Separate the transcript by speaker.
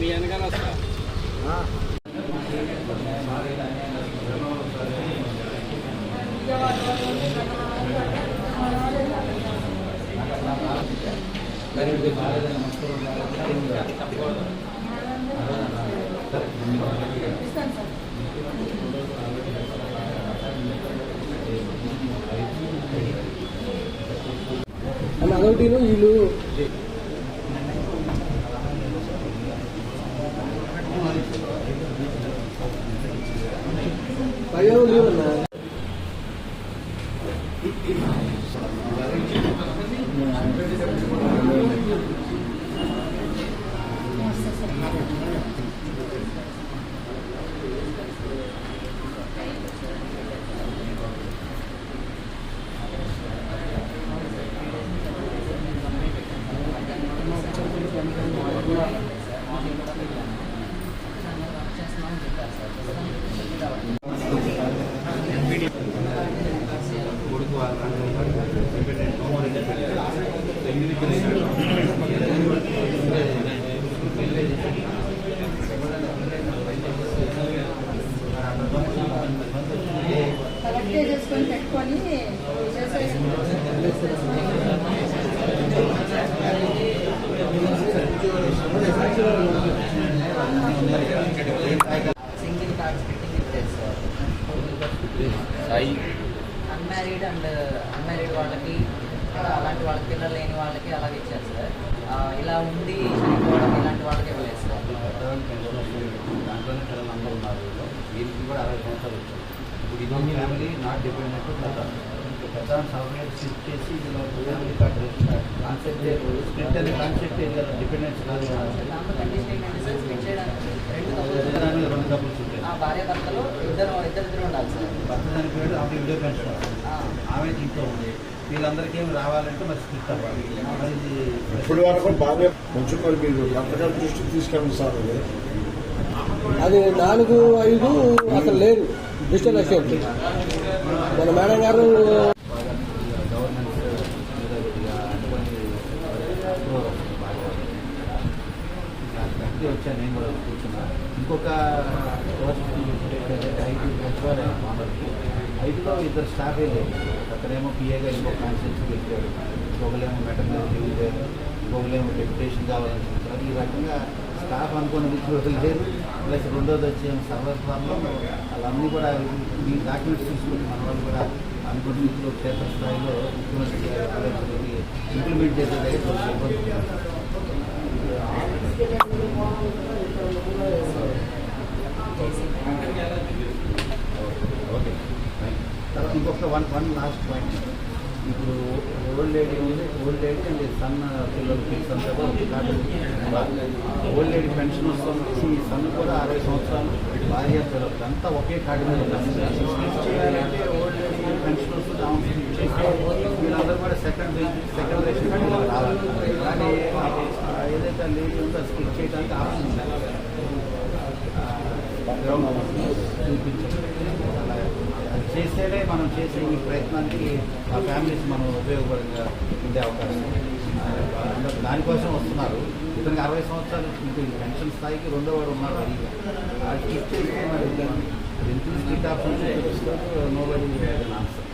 Speaker 1: మీ వెనకాల వస్తా.
Speaker 2: అని అదొకటి వీళ్ళు భయం లేదన్నా
Speaker 3: చేసుకొని పెట్టుకొని
Speaker 4: సింగిల్ కార్డ్స్ పెట్టింగ్ ఇచ్చారు సార్ అన్మ్యారీడ్ అండ్ అన్మ్యారీడ్ వాళ్ళకి అలాంటి వాళ్ళకి పిల్లలు లేని వాళ్ళకి అలాగే ఇచ్చారు సార్ ఇలా ఉండి చనిపోవడం ఇలాంటి వాళ్ళకి ఇవ్వలేదు సార్
Speaker 5: దాంట్లోనే పిల్లలు అందరూ ఉన్నారు. వీరికి కూడా అరవై సంవత్సరాలు వచ్చాయి ఇప్పుడు ఇదొక family not dependent separate shift చేసి ఇందులో ఫ్యామిలీ కాన్సెప్ట్ స్ప్లిట్ అనే కాన్సెప్ట్ డిపెండెన్స్ కాదు.
Speaker 4: రెండు కపుల్స్
Speaker 5: ఉంటాయి
Speaker 4: భార్య భర్తలు ఇద్దరు ఇద్దరు ఇద్దరు ఉండాలి సార్.
Speaker 5: భర్త చనిపోయాడు ఆమె వీడియో పెన్షన్
Speaker 4: ఆ,
Speaker 5: ఆమె ఇంట్లో ఉంది వీళ్ళందరికీ ఏమి రావాలంటే మరి స్ప్లిట్ అవ్వాలి.
Speaker 6: ఇప్పుడు వరకు బాగా కొంచెం మరి మీరు పథకాల దృష్టికి తీసుకెళ్ళండి సార్ అది.
Speaker 2: అది నాలుగు ఐదు అసలు లేదు. డిజిటల్ అసెంబ్లీ మన మేడం గారు
Speaker 5: వచ్చాను నేను కూడా కూర్చున్నా ఇంకొక ఐదులో ఇద్దరు స్టాఫ్ లేదు అతనేమో పిఏగా ఇంకో కాన్స్టిట్యూన్సీ పెట్టాడు. ఇంకొకలేమో మెటర్నరీ లీవ్ లేదు ఇంకొకలేమో డెప్యుటేషన్ కావాలని చెప్తారు ఈ రకంగా స్టాఫ్ అనుకున్న విద్యార్థులు లేదు ప్లస్ రెండోది వచ్చే సర్వర్ ప్రాబ్లం వాళ్ళన్నీ కూడా మీ డాక్యుమెంట్స్ తీసుకుని మన వాళ్ళు కూడా అనుకున్న రీతిలో క్షేత్ర స్థాయిలో ముఖ్యమంత్రి ఇంప్లిమెంట్ చేసే దగ్గర ఇబ్బంది ఉంది. ఓకే తర్వాత వన్ వన్ లాస్ట్ పాయింట్ ఇప్పుడు ఓల్డ్ లేడీ ఉంది. ఓల్డ్ లేడీ అండ్ సన్న పిల్లలు కిడ్స్ అంతా కూడా ఓల్డ్ లేడీ పెన్షన్ వస్తుంది. ఈ సన్ కూడా అరవై సంవత్సరాలు భార్య పిల్లలకి అంతా ఒకే కార్డు మీద చేయాలంటే ఓల్డ్ లేడీ పెన్షన్ వస్తుంది వీళ్ళందరూ కూడా సెకండ్ సెకండ్ రేషన్ కార్డు రావాలి. కానీ ఏదైతే లేడీ ఉందో స్కిప్ చేయడానికి ఆప్షన్ చూపించారు చూపించాలి చేస్తేనే మనం చేసే ఈ ప్రయత్నానికి ఆ ఫ్యామిలీస్ మనం ఉపయోగపడంగా ఉండే అవకాశం. దానికోసం వస్తున్నారు. ఇతనికి అరవై సంవత్సరాలు పెన్షన్ స్థాయికి రెండో వాడు ఉన్నారు రెడీగా అది క్లిక్ చేస్తే మరి ఎంత స్ట్రీట్ ఆప్షన్ నో ఆన్సర్